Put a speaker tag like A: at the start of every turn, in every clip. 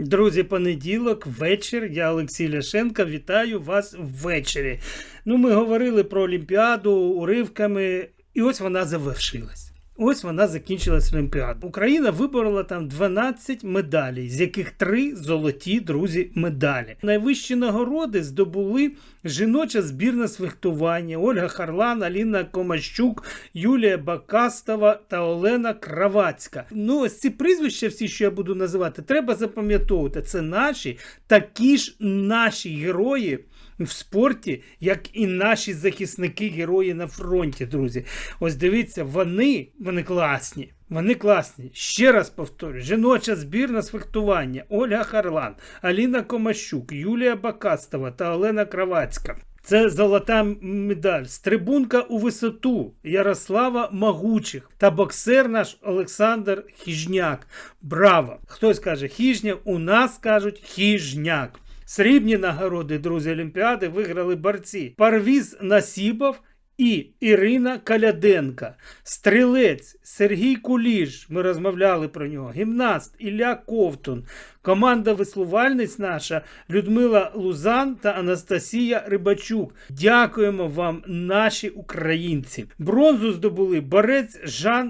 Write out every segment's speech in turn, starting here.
A: Друзі, понеділок, вечір. Я Олексій Ляшенко. Вітаю вас ввечері. Ну, ми говорили про Олімпіаду уривками, і ось вона завершилась. Ось вона закінчилась Олімпіада. Україна виборола там 12 медалей, з яких 3 золоті друзі медалі. Найвищі нагороди здобули жіноча збірна з фехтування Ольга Харлан, Аліна Комащук, Юлія Бакастова та Олена Кравацька. Ну, ось ці прізвища, всі, що я буду називати, треба запам'ятовувати. Це наші такі ж наші герої. В спорті, як і наші захисники, герої на фронті, друзі. Ось дивіться, вони, вони класні. Вони класні. Ще раз повторюю: жіноча збірна з фехтування Ольга Харлан, Аліна Комащук, Юлія Бакастова та Олена Кравацька. Це золота медаль, стрибунка у висоту Ярослава Магучих та боксер наш Олександр Хіжняк. Браво! Хтось каже Хіжняк, у нас кажуть Хіжняк. Срібні нагороди, друзі Олімпіади виграли борці Парвіз Насібов і Ірина Каляденка, стрілець Сергій Куліш. Ми розмовляли про нього. Гімнаст Ілля Ковтун, команда веслувальниць наша Людмила Лузан та Анастасія Рибачук. Дякуємо вам, наші українці. Бронзу здобули борець Жан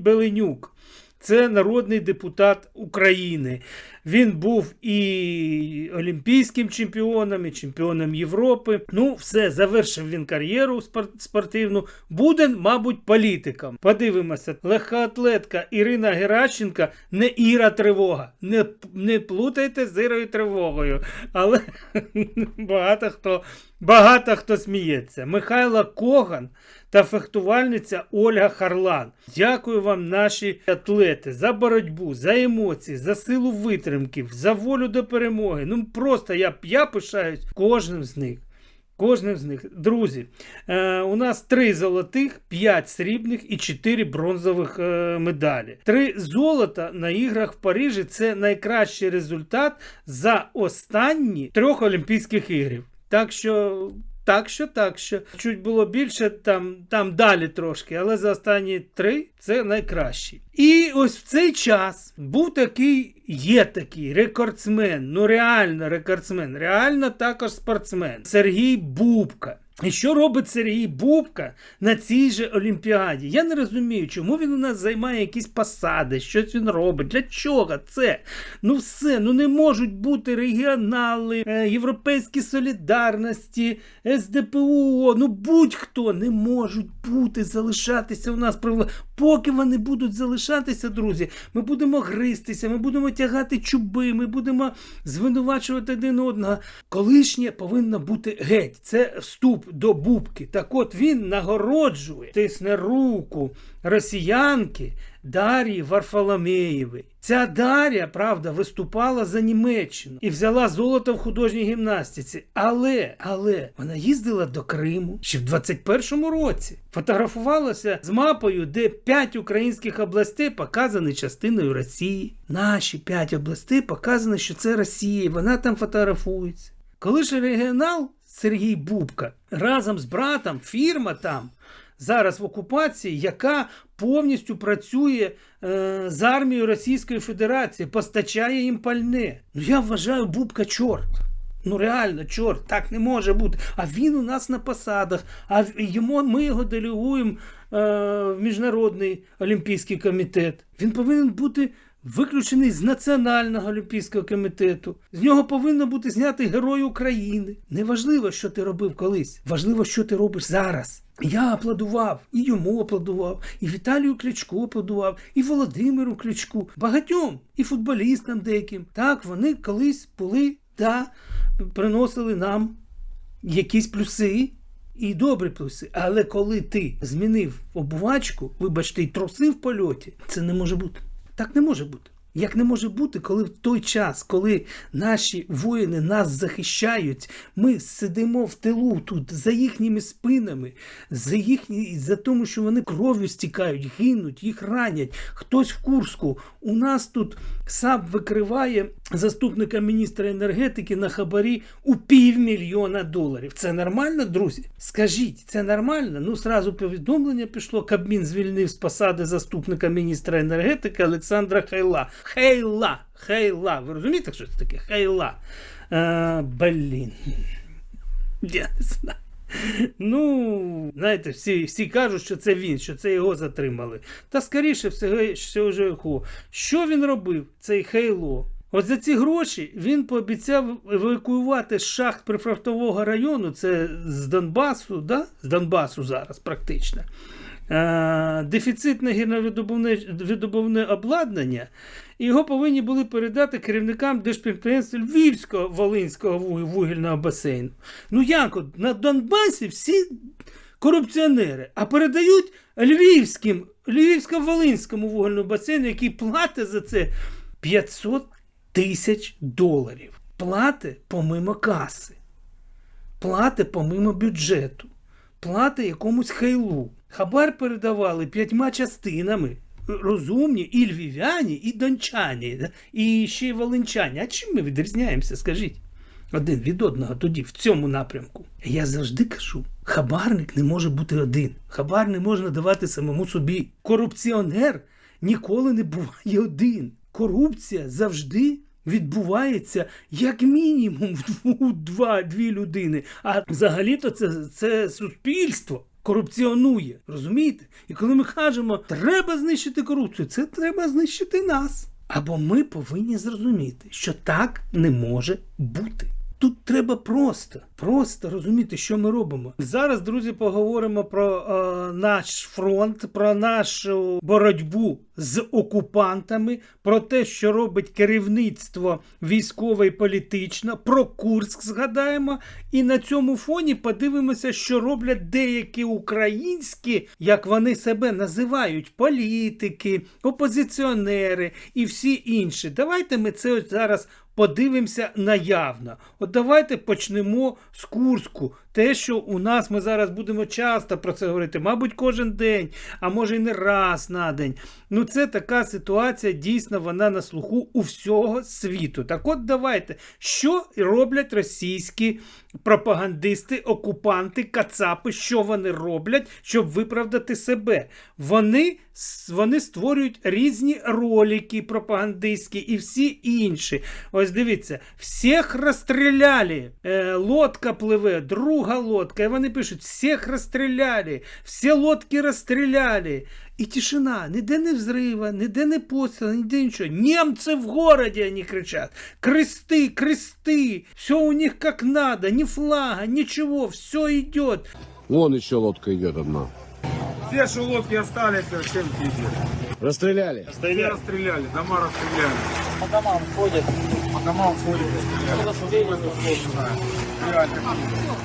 A: Беленюк. Це народний депутат України. Він був і олімпійським чемпіоном, і чемпіоном Європи. Ну, все, завершив він кар'єру спортивну. Буде, мабуть, політиком. Подивимося, легкоатлетка Ірина Геращенка не Іра Тривога. Не не плутайте з Ірою Тривогою. Але багато хто багато хто сміється. Михайло Коган та фехтувальниця Ольга Харлан. Дякую вам, наші атлети, за боротьбу, за емоції, за силу витримки, за волю до перемоги. Ну просто я я пишаюсь кожним з них. Кожним з них. Друзі, е, у нас три золотих, п'ять срібних і чотири бронзових е, медалі. Три золота на іграх в Парижі це найкращий результат за останні трьох Олімпійських ігрів. Так що так що, так що. Чуть було більше, там там далі трошки, але за останні три це найкраще. І ось в цей час був такий, є такий рекордсмен, ну реально рекордсмен, реально також спортсмен Сергій Бубка. І що робить Сергій Бубка на цій же Олімпіаді? Я не розумію, чому він у нас займає якісь посади, щось він робить. Для чого це? Ну все, ну не можуть бути регіонали, е, європейські солідарності, СДПУ, ну будь-хто не можуть бути, залишатися у нас при Поки вони будуть залишатися, друзі, ми будемо гристися, ми будемо тягати чуби, ми будемо звинувачувати один одного. Колишнє повинно бути геть. Це вступ до бубки. Так от він нагороджує, тисне руку росіянки Дар'ї Варфоломеєвої. Ця Дар'я, правда, виступала за Німеччину і взяла золото в художній гімнастиці. Але, але вона їздила до Криму ще в 21-му році. Фотографувалася з мапою, де п'ять українських областей показані частиною Росії. Наші п'ять областей показані, що це Росія. Вона там фотографується. Коли ж регіонал Сергій Бубка разом з братом, фірма там зараз в окупації, яка повністю працює е, з армією Російської Федерації, постачає їм пальне. Ну я вважаю Бубка чорт. Ну реально, чорт, так не може бути. А він у нас на посадах, а йому ми його делегуємо е, в Міжнародний олімпійський комітет. Він повинен бути виключений з Національного олімпійського комітету. З нього повинно бути знятий Герой України. Неважливо, що ти робив колись. Важливо, що ти робиш зараз. Я аплодував, і йому аплодував, і Віталію Кличку аплодував, і Володимиру Кличку, багатьом, і футболістам деяким. Так, вони колись були та приносили нам якісь плюси. І добрі плюси. Але коли ти змінив обувачку, вибачте, і троси в польоті, це не може бути. Так не може бути. Як не може бути, коли в той час, коли наші воїни нас захищають, ми сидимо в тилу тут за їхніми спинами, за їхні, за тому, що вони кров'ю стікають, гинуть, їх ранять. Хтось в Курську. У нас тут САП викриває заступника міністра енергетики на хабарі у півмільйона доларів. Це нормально, друзі? Скажіть, це нормально? Ну, зразу повідомлення пішло. Кабмін звільнив з посади заступника міністра енергетики Олександра Хайла. Хейла. Хейла. Ви розумієте, що це таке? Хейла. А, блін. Я не знаю. Ну, знаєте, всі, всі кажуть, що це він, що це його затримали. Та скоріше всього, всього, що він робив, цей Хейло? От за ці гроші він пообіцяв евакуювати з шахт прифронтового району, це з Донбасу, да? з Донбасу зараз практично. Е, Дефіцитне гірновидобувне видобувне обладнання, і його повинні були передати керівникам держпідприємства Львівського Волинського вугільного басейну. Ну як от на Донбасі всі корупціонери, а передають Львівським, Львівсько-Волинському вугільному басейну, який платить за це 500 тисяч доларів. Плати помимо каси, плати помимо бюджету, плати якомусь хейлу. Хабар передавали п'ятьма частинами. Розумні і львів'яні, і дончані, і ще й волинчані. А чим ми відрізняємося, скажіть? Один від одного тоді, в цьому напрямку. Я завжди кажу: хабарник не може бути один. Хабар не можна давати самому собі. Корупціонер ніколи не буває один. Корупція завжди відбувається як мінімум в два, дві людини. А взагалі-то це, це суспільство. Корупціонує, розумієте? І коли ми кажемо, треба знищити корупцію, це треба знищити нас. Або ми повинні зрозуміти, що так не може бути. Тут треба просто, просто розуміти, що ми робимо. Зараз, друзі, поговоримо про е, наш фронт, про нашу боротьбу з окупантами, про те, що робить керівництво військове і політичне, про Курск згадаємо. І на цьому фоні подивимося, що роблять деякі українські, як вони себе називають, політики, опозиціонери і всі інші. Давайте ми це зараз подивимося наявно. От давайте почнемо з Курську. Те, що у нас ми зараз будемо часто про це говорити, мабуть, кожен день, а може й не раз на день. Ну, це така ситуація, дійсно, вона на слуху у всього світу. Так от давайте, що роблять російські пропагандисти, окупанти, кацапи, що вони роблять, щоб виправдати себе? Вони, вони створюють різні ролики пропагандистські і всі інші. Ось дивіться, всіх розстріляли. Е, лодка пливе, друга лодка. І вони пишуть: всіх розстріляли, всі лодки розстріляли. І тишина, ніде не взрива, ніде не постріла, ніде нічого. Німці в городі, вони кричать. Кресты, кресты, все у них как надо, ни флага, ничего, все идет.
B: Вон еще лодка идет одна.
C: Все, что лодки остались, всем пиздец.
B: Расстреляли?
C: Все расстреляли, дома расстреляли.
D: по домам ходят.
C: По домам ходят.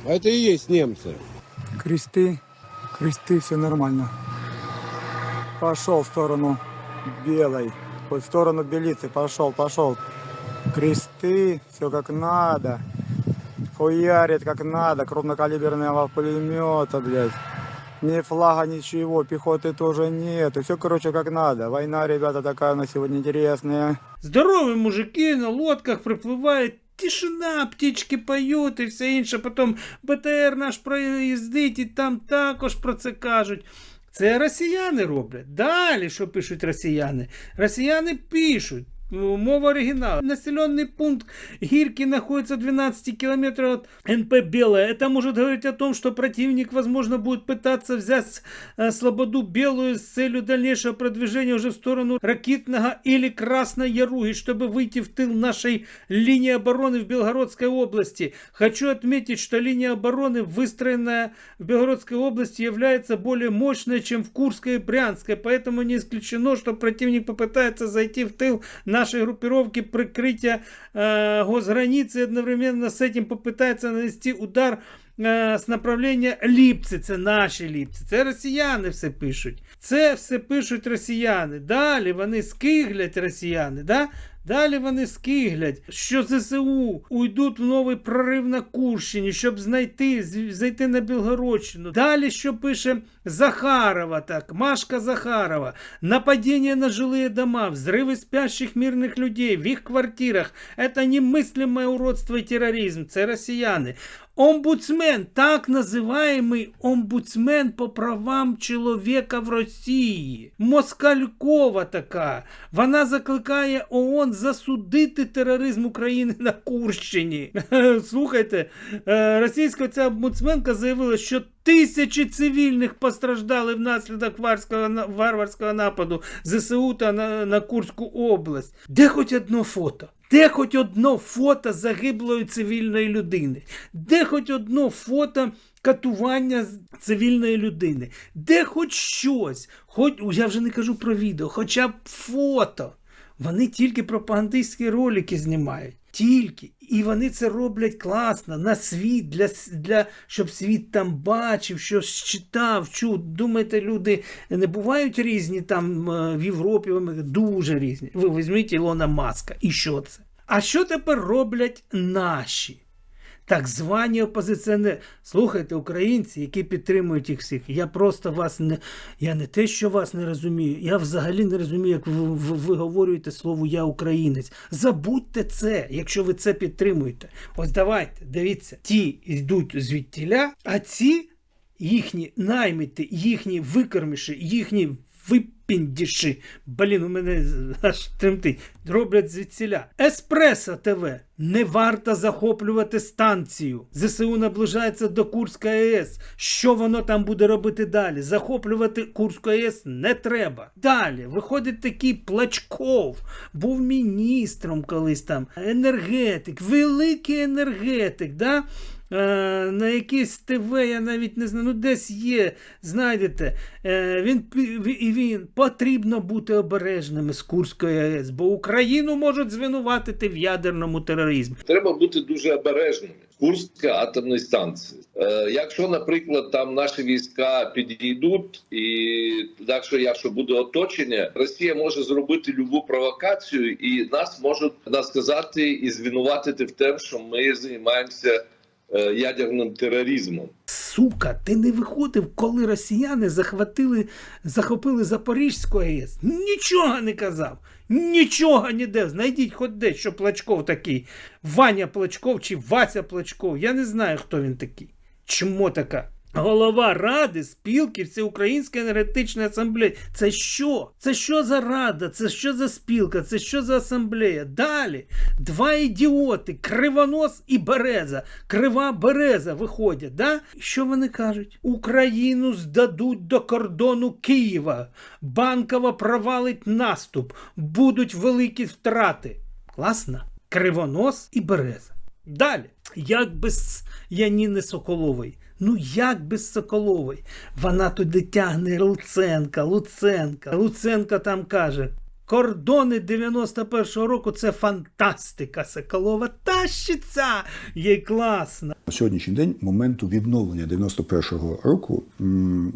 B: А это и есть немцы.
E: кресты, кресты, все нормально. Пошел в сторону белой, вот в сторону белицы, пошел, пошел. Кресты, все как надо. Хуярит как надо, крупнокалиберного пулемета, блядь. Ни флага, ничего, пехоты тоже нет. Все, короче, как надо. Война, ребята, такая у нас сегодня интересная.
A: Здорові мужики на лодках припливають. Тишина, птічки поють і все інше. Потім БТР наш проїздить і там також про це кажуть. Це росіяни роблять. Далі, що пишуть росіяни? Росіяни пишуть. Ну, Мова оригинала. Населенный пункт Гирки находится в 12 километрах от НП Белая. Это может говорить о том, что противник, возможно, будет пытаться взять э, Слободу Белую с целью дальнейшего продвижения уже в сторону Ракитного или Красной Яруги, чтобы выйти в тыл нашей линии обороны в Белгородской области. Хочу отметить, что линия обороны, выстроенная в Белгородской области, является более мощной, чем в Курской и Брянской, поэтому не исключено, что противник попытается зайти в тыл нашей группировки прикрытия э, госграницы и одновременно с этим попытается нанести удар е, з направлення Ліпці. Це наші Ліпці. Це росіяни все пишуть. Це все пишуть росіяни. Далі вони скиглять росіяни. Да? Далі вони скиглять, що ЗСУ уйдуть в новий прорив на Курщині, щоб знайти, з- зайти на Білгородщину. Далі що пише Захарова, так, Машка Захарова. Нападение на жилые дома, взрывы спящих мирных людей в их квартирах. Это немыслимое уродство и терроризм. Це росіяни. Омбудсмен, так називаємий омбудсмен по правам чоловіка в Росії. Москалькова така. Вона закликає ООН засудити тероризм України на Курщині. Слухайте, е, російська ця омбудсменка заявила, що тисячі цивільних постраждали внаслідок варського, варварського нападу ЗСУ та на, на Курську область. Де хоч одно фото? Де хоч одно фото загиблої цивільної людини? Де хоч одно фото катування цивільної людини? Де хоч щось? Хоч, я вже не кажу про відео, хоча б фото. Вони тільки пропагандистські ролики знімають. Тільки. І вони це роблять класно на світ, для, для, щоб світ там бачив, щось читав, чув. Думаєте, люди не бувають різні там е, в Європі, дуже різні. Ви візьміть Ілона Маска. І що це? А що тепер роблять наші? Так звані опозиціонери. Слухайте, українці, які підтримують їх всіх. Я просто вас не. Я не те, що вас не розумію. Я взагалі не розумію, як ви, ви, ви слово я українець. Забудьте це, якщо ви це підтримуєте. Ось давайте, дивіться, ті йдуть звідтіля, а ці їхні наймити, їхні викорміші, їхні випіндіші, блін, у мене аж тремтить, роблять звідсіля. Еспресо ТВ. Не варто захоплювати станцію. ЗСУ наближається до Курська АЕС. Що воно там буде робити далі? Захоплювати Курську АЕС не треба. Далі виходить такий Плачков, був міністром колись там, енергетик, великий енергетик. да? Е, на якийсь ТВ, я навіть не знаю, ну десь є, знайдете. Е, він, він потрібно бути обережними з Курської АЕС, бо Україну можуть звинуватити в ядерному тероризмі.
D: Треба бути дуже обережними. Курська атомної станції. Е, якщо, наприклад, там наші війська підійдуть, і якщо, якщо буде оточення, Росія може зробити любу провокацію, і нас можуть нас сказати і звинуватити в тому, що ми займаємося е, ядерним тероризмом.
A: Сука, ти не виходив, коли росіяни захватили, захопили Запорізьку АЕС. Нічого не казав. Нічого ніде. Знайдіть хоч де, що Плачков такий. Ваня Плачков чи Вася Плачков. Я не знаю, хто він такий. Чому така? Голова Ради спілки Всеукраїнської енергетичної асамблеї. Це що? Це що за рада? Це що за спілка? Це що за асамблея? Далі два ідіоти, кривонос і береза. Крива береза виходять. Да? Що вони кажуть? Україну здадуть до кордону Києва. Банкова провалить наступ. Будуть великі втрати. Класно? Кривонос і береза. Далі. Як без Яніни Соколової? Ну як без Соколової? Вона туди тягне Луценка, Луценка. Луценка там каже. Кордони 91-го року це фантастика. Соколова тащиться. Їй класно.
F: На сьогоднішній день моменту відновлення 91-го року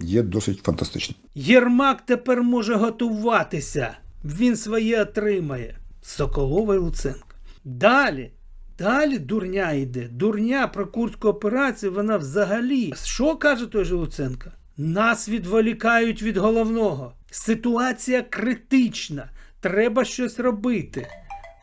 F: є досить фантастичним.
A: Єрмак тепер може готуватися. Він своє отримає. Соколова і Луценко. Далі. Далі дурня йде. Дурня про курську операцію, вона взагалі. Що каже той же Луценко? Нас відволікають від головного. Ситуація критична. Треба щось робити.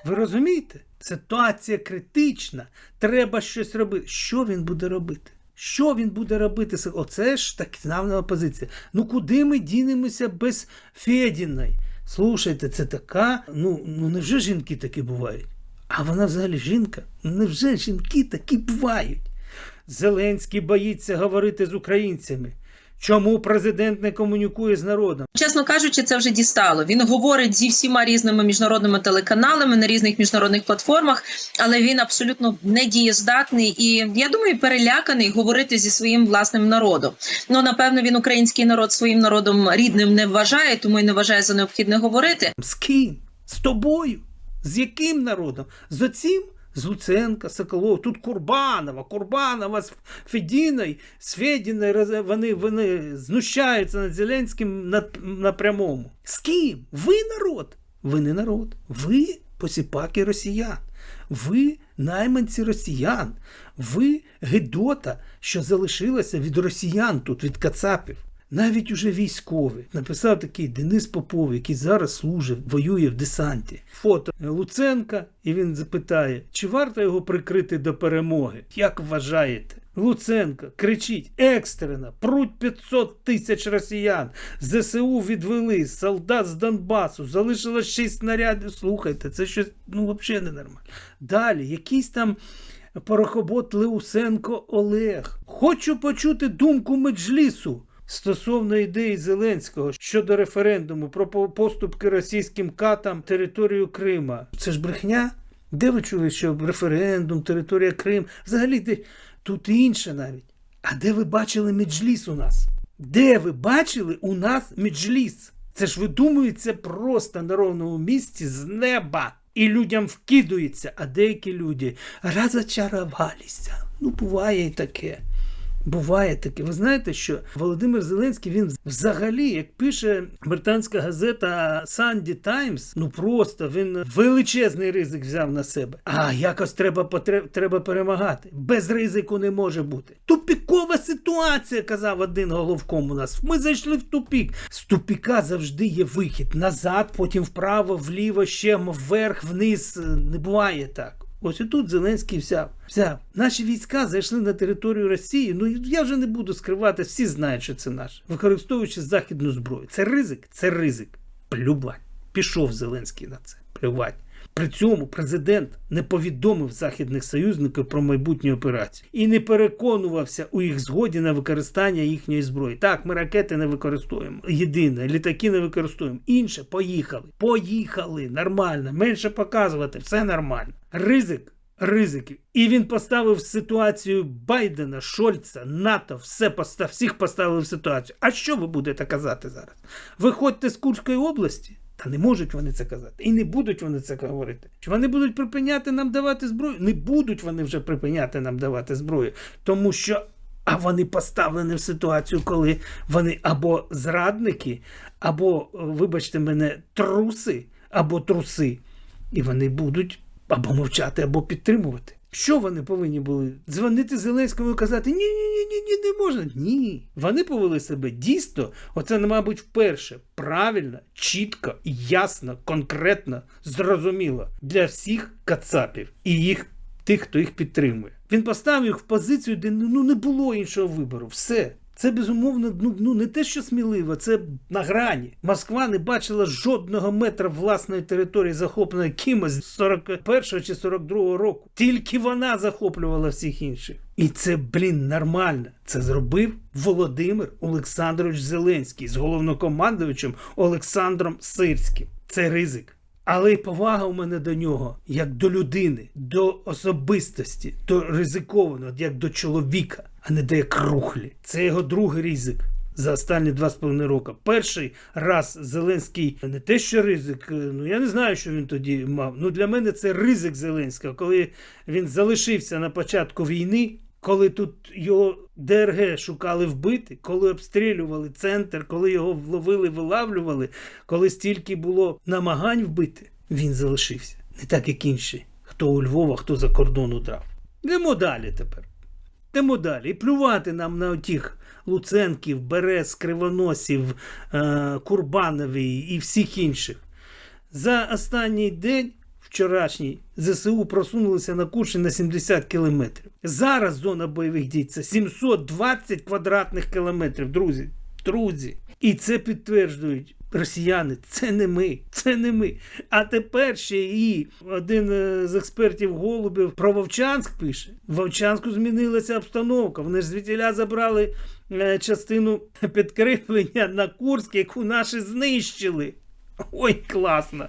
A: Ви розумієте? Ситуація критична. Треба щось робити. Що він буде робити? Що він буде робити? Оце ж так знавна опозиція. Ну куди ми дінемося без Федіної? Слушайте, це така. Ну, ну невже жінки такі бувають? А вона взагалі жінка? Невже жінки такі бувають? Зеленський боїться говорити з українцями. Чому президент не комунікує з народом?
G: Чесно кажучи, це вже дістало. Він говорить зі всіма різними міжнародними телеканалами на різних міжнародних платформах, але він абсолютно недієздатний і я думаю, переляканий говорити зі своїм власним народом. Ну напевно, він український народ своїм народом рідним не вважає, тому й не вважає за необхідне говорити.
A: З ким? З тобою? З яким народом? З оцім? З Луценка, Соколов, тут Курбанова, Курбанова з Федіною, з Федіною вони, вони знущаються над Зеленським на, на прямому. З ким? Ви народ? Ви не народ. Ви посіпаки росіян. Ви найманці росіян. Ви гидота, що залишилася від росіян тут, від кацапів. Навіть уже військовий написав такий Денис Попов, який зараз служить, воює в десанті. Фото Луценка, і він запитає, чи варто його прикрити до перемоги? Як вважаєте? Луценко кричить екстрено, пруть 500 тисяч росіян. ЗСУ відвели, солдат з Донбасу, залишилось 6 снарядів. Слухайте, це щось ну, взагалі ненормально. Далі, якийсь там порохобот Леусенко Олег. Хочу почути думку Меджлісу. Стосовно ідеї Зеленського щодо референдуму про поступки російським катам територію Крима. Це ж брехня? Де ви чули, що референдум, територія Крим? Взагалі, де... тут інше навіть. А де ви бачили Меджліс у нас? Де ви бачили у нас Меджліс? Це ж видумується просто на ровному місці з неба. І людям вкидується, а деякі люди розочарувалися. Ну, буває і таке. Буває таке. Ви знаєте, що Володимир Зеленський він взагалі, як пише британська газета Sunday Times, ну просто він величезний ризик взяв на себе. А якось треба потре- треба перемагати. Без ризику не може бути. Тупікова ситуація, казав один головком у нас. Ми зайшли в тупік. З тупіка завжди є вихід. Назад, потім вправо, вліво, ще вверх, вниз. Не буває так. Ось і тут Зеленський взяв. взяв. Наші війська зайшли на територію Росії. Ну я вже не буду скривати, всі знають, що це наш, використовуючи західну зброю. Це ризик, це ризик. Плювать. Пішов Зеленський на це. Плювать. При цьому президент не повідомив західних союзників про майбутню операцію і не переконувався у їх згоді на використання їхньої зброї. Так, ми ракети не використовуємо. Єдине, літаки не використовуємо. Інше поїхали. Поїхали. Нормально. Менше показувати, все нормально. Ризик. Ризиків. І він поставив ситуацію Байдена, Шольца, НАТО, все постав, всіх поставили в ситуацію. А що ви будете казати зараз? Виходьте з Курської області? Та не можуть вони це казати. І не будуть вони це говорити. Чи вони будуть припиняти нам давати зброю? Не будуть вони вже припиняти нам давати зброю. Тому що а вони поставлені в ситуацію, коли вони або зрадники, або, вибачте мене, труси, або труси. І вони будуть або мовчати, або підтримувати. Що вони повинні були? Дзвонити Зеленському і казати: ні, ні, ні, ні, не можна. Ні. Вони повели себе дійсно, оце, мабуть, вперше правильно, чітко, ясно, конкретно, зрозуміло для всіх кацапів і їх тих, хто їх підтримує. Він поставив їх в позицію, де ну не було іншого вибору. Все. Це безумовно ну, ну не те, що сміливо, це на грані. Москва не бачила жодного метра власної території, захопленої кимось з 41 чи 42 року. Тільки вона захоплювала всіх інших. І це, блін, нормально. Це зробив Володимир Олександрович Зеленський з головнокомандувачем Олександром Сирським. Це ризик. Але й повага у мене до нього, як до людини, до особистості, до ризикованого, як до чоловіка, а не до як рухлі. Це його другий ризик за останні два з половиною роки. Перший раз Зеленський не те, що ризик, е, ну я не знаю, що він тоді мав. Ну для мене це ризик Зеленського, коли він залишився на початку війни. Коли тут його ДРГ шукали вбити, коли обстрілювали центр, коли його вловили, вилавлювали, коли стільки було намагань вбити, він залишився. Не так, як інші, хто у Львова, хто за кордон удрав. Йдемо далі тепер. Йдемо далі. І плювати нам на отіх Луценків, Берез, Кривоносів, е- Курбанові і всіх інших. За останній день вчорашній ЗСУ просунулися на Курші на 70 кілометрів. Зараз зона бойових дій це 720 квадратних кілометрів, друзі. Друзі. І це підтверджують росіяни. Це не ми, це не ми. А тепер ще і один е, з експертів Голубів про Вовчанськ пише: в Вовчанську змінилася обстановка. Вони ж звідтіля забрали е, частину підкріплення на Курськ, яку наші знищили. Ой, класно.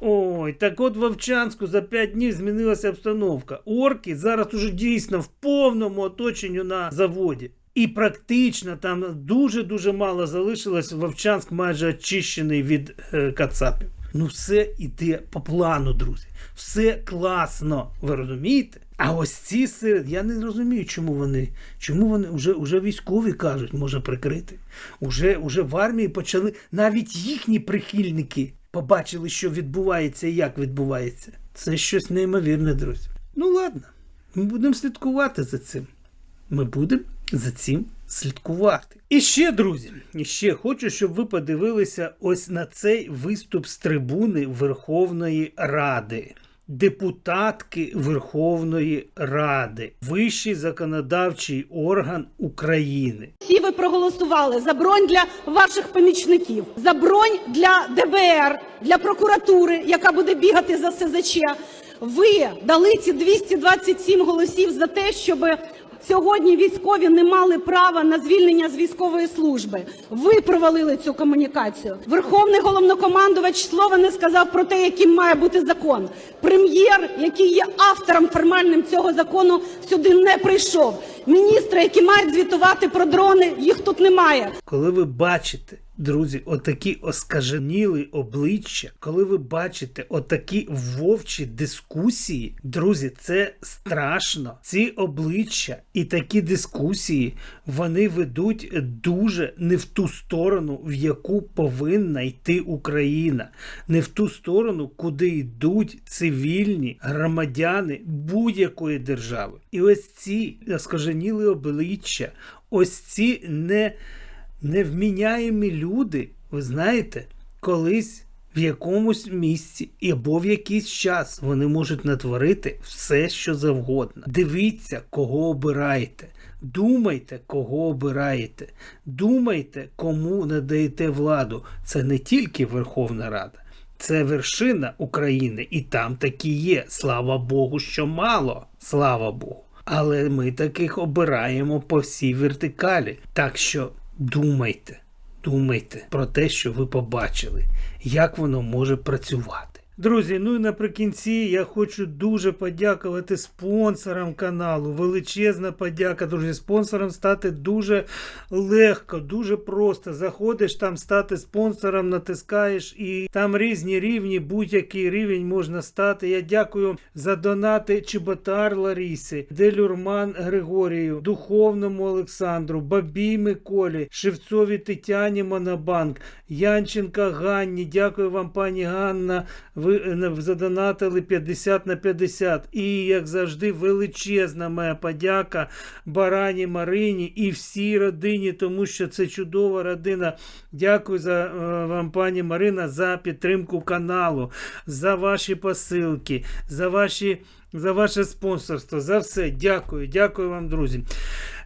A: Ой, так от в Вовчанську за 5 днів змінилася обстановка. Орки зараз уже дійсно в повному оточенню на заводі. І практично там дуже-дуже мало залишилось. Вовчанськ майже очищений від е, кацапів. Ну, все йде по плану, друзі. Все класно. Ви розумієте? А ось ці серед, я не розумію, чому вони, чому вони вже, вже військові кажуть, може прикрити. Уже, уже в армії почали навіть їхні прихильники побачили, що відбувається і як відбувається. Це щось неймовірне, друзі. Ну ладно, ми будемо слідкувати за цим. Ми будемо за цим слідкувати. І ще, друзі, і ще хочу, щоб ви подивилися ось на цей виступ з трибуни Верховної Ради. Депутатки Верховної Ради, вищий законодавчий орган України.
H: Всі ви проголосували за бронь для ваших помічників, за бронь для ДБР, для прокуратури, яка буде бігати за СЗЧ. Ви дали ці 227 голосів за те, щоб сьогодні військові не мали права на звільнення з військової служби. Ви провалили цю комунікацію. Верховний головнокомандувач слова не сказав про те, яким має бути закон. Прем'єр, який є автором формальним цього закону, сюди не прийшов. Міністри, які мають звітувати про дрони, їх тут немає.
A: Коли ви бачите, друзі, отакі оскаженіли обличчя, коли ви бачите отакі вовчі дискусії, друзі, це страшно. Ці обличчя і такі дискусії вони ведуть дуже не в ту сторону, в яку повинна йти Україна, не в ту сторону, куди йдуть цивільні громадяни будь-якої держави. І ось ці оскаженіли обличчя, ось ці не невміняємі люди, ви знаєте, колись в якомусь місці або в якийсь час вони можуть натворити все, що завгодно. Дивіться, кого обираєте. Думайте, кого обираєте. Думайте, кому надаєте владу. Це не тільки Верховна Рада. Це вершина України, і там такі є. Слава Богу, що мало. Слава Богу. Але ми таких обираємо по всій вертикалі. Так що думайте, думайте про те, що ви побачили, як воно може працювати. Друзі, ну і наприкінці я хочу дуже подякувати спонсорам каналу. Величезна подяка, друзі. Спонсором стати дуже легко, дуже просто. Заходиш там, стати спонсором, натискаєш, і там різні рівні, будь-який рівень можна стати. Я дякую за донати Чеботар Ларісі, Делюрман Григорію, Духовному Олександру, Бабій Миколі, Шевцові Тетяні Монобанк, Янченка Ганні. Дякую вам, пані Ганна. Ви е, задонатили 50 на 50. І, як завжди, величезна моя подяка Барані Марині і всій родині, тому що це чудова родина. Дякую за е, вам, пані Марина, за підтримку каналу, за ваші посилки, за ваші. За ваше спонсорство, за все. Дякую, дякую вам, друзі.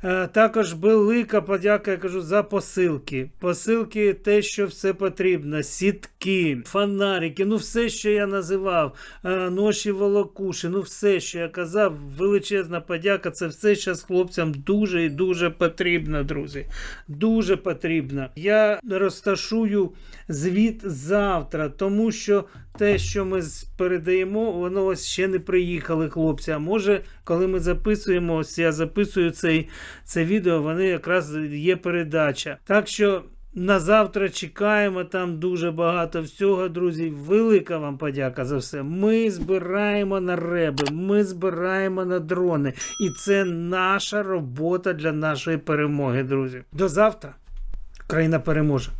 A: Е, Також велика подяка, я кажу, за посилки. Посилки, те, що все потрібно, сітки, фонарики, ну все, що я називав, е, ноші волокуші, ну все, що я казав, величезна подяка. Це все зараз хлопцям дуже і дуже потрібно, друзі. Дуже потрібно. Я розташую звіт завтра, тому що те, що ми передаємо, воно ось ще не приїхали хлопці. А може, коли ми записуємо, ось я записую цей, це відео, вони якраз є передача. Так що. На завтра чекаємо там дуже багато всього, друзі. Велика вам подяка за все. Ми збираємо на реби, ми збираємо на дрони. І це наша робота для нашої перемоги, друзі. До завтра. Країна переможе.